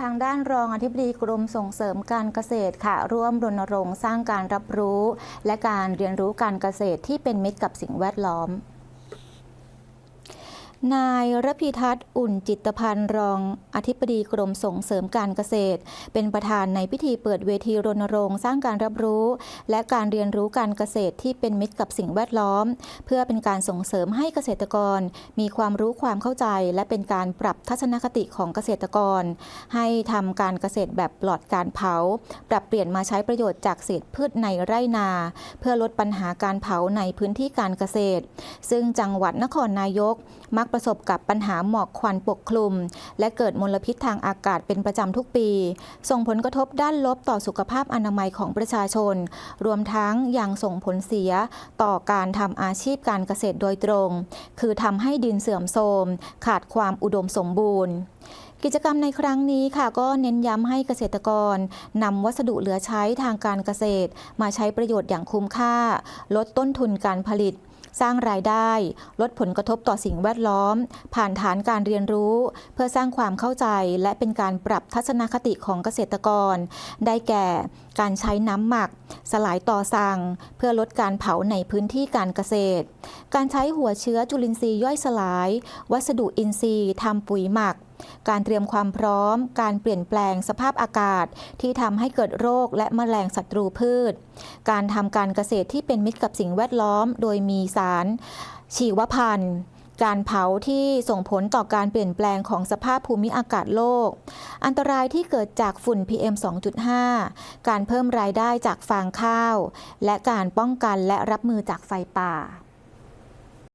ทางด้านรองอธิบดีกรมส่งเสริมการเกษตรค่ะ ร่วมรณรงค์สร้างการรับรู้ และการเรียนรู้การเกษตรที่เป็นมิตรกับสิ่งแวดล้อม นายระพีทัศน์อุ่นจิตพันธ์รองอธิบดีกรมส่งเสริมการเกษตร เป็นประธานในพิธีเปิดเวทีรณรงค์สร้างการรับรู้ และการเรียนรู้การเกษตรที่เป็นมิตรกับสิ่งแวดล้อม เพื่อเป็นการส่งเสริมให้เกษตรกร มีความรู้ความเข้าใจ และเป็นการปรับทัศนคติของเกษตรกร ให้ทำการเกษตรแบบปลอดการเผา ปรับเปลี่ยนมาใช้ประโยชน์จากเศษพืชในไร่นา เพื่อลดปัญหาการเผาในพื้นที่การเกษตร ซึ่งจังหวัดนครนายกมักประสบกับปัญหาหมอกควันปกคลุม และเกิดมลพิษทางอากาศเป็นประจำทุกปี ส่งผลกระทบด้านลบต่อสุขภาพอนามัยของประชาชน รวมทั้งยังส่งผลเสียต่อการทำอาชีพการเกษตรโดยตรง คือทำให้ดินเสื่อมโทรม ขาดความอุดมสมบูรณ์ กิจกรรมในครั้งนี้ค่ะก็เน้นย้ำให้เกษตรกรนำวัสดุเหลือใช้ทางการเกษตร มาใช้ประโยชน์อย่างคุ้มค่า ลดต้นทุนการผลิตสร้างรายได้ ลดผลกระทบต่อสิ่งแวดล้อม ผ่านฐานการเรียนรู้ เพื่อสร้างความเข้าใจและเป็นการปรับทัศนคติของเกษตรกร ได้แก่ การใช้น้ำหมัก สลายต่อสั่ง เพื่อลดการเผาในพื้นที่การเกษตร การใช้หัวเชื้อจุลินทรีย์ย่อยสลาย วัสดุอินทรีย์ทำปุ๋ยหมัก การเตรียมความพร้อม การเปลี่ยนแปลงสภาพอากาศ ที่ทำให้เกิดโรคและแมลงศัตรูพืช การทำการเกษตรที่เป็นมิตรกับสิ่งแวดล้อม โดยมีสาร ชีวพันธุ์การเผาที่ส่งผลต่อการเปลี่ยนแปลงของสภาพภูมิอากาศโลก อันตรายที่เกิดจากฝุ่น PM 2.5 การเพิ่มรายได้จากฟางข้าว และการป้องกันและรับมือจากไฟป่า